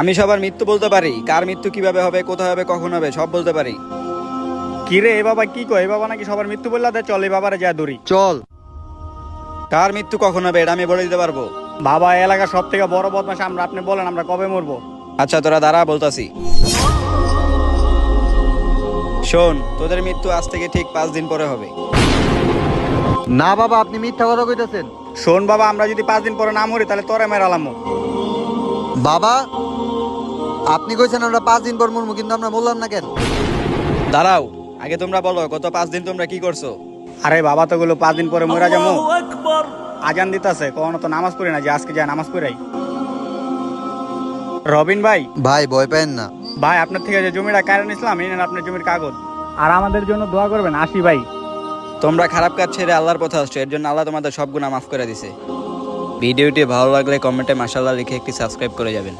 আমি সবার মৃত্যু বলতে পারি। কার মৃত্যু কীভাবে হবে কোথায় হবে কখন হবে সব বলতে পারি। কি রে এ বাবা কি কয়? এ বাবা নাকি সবার মৃত্যু বললা দে চল এই বাবারে যা দূরি চল। কার মৃত্যু কখন হবে এটা আমি বলে দিতে পারব। বাবা এই এলাকার সব থেকে বড় বদমাস আমরা আপনি বলেন আমরা কবে মরবো। আচ্ছা তোরা দাঁড়া বলতাছি। শোন তোদের মৃত্যু আজ থেকে ঠিক পাঁচ দিন পরে হবে। না বাবা আপনি মিথ্যা কথা কইতেছেন। শোন বাবা আমরা যদি পাঁচ দিন পরে না মরি তাহলে তোরে মেরালামো বাবা আপনি কইছেন আমরা পাঁচ দিন পর মরবো কিন্তু আমরা বললাম না কেন? দাঁড়াও আগে তোমরা বলো গত পাঁচ দিন তোমরা কি করছ? আরে বাবা তো গুলো পাঁচ দিন পরে মরা যাব। আজান দিতাছে কখনো তো নামাজ পড়ি না যে আজকে যায় নামাজ পড়াই। রবিন ভাই? ভাই ভয় পেন না। ভাই আপনার থেকে যে জমিটা কারেন্ট নিছিলাম এই নেন আপনার জমির কাগজ। আর আমাদের জন্য দোয়া করবেন আসি ভাই। তোমরা খারাপ কাজ ছেড়ে আল্লাহর পথে আসছো এর জন্য আল্লাহ তোমাদের সব গুণা মাফ করে দিছে। ভিডিওটি ভালো লাগলে কমেন্টে মাসাল্লাহ লিখে একটি সাবস্ক্রাইব করে যাবেন।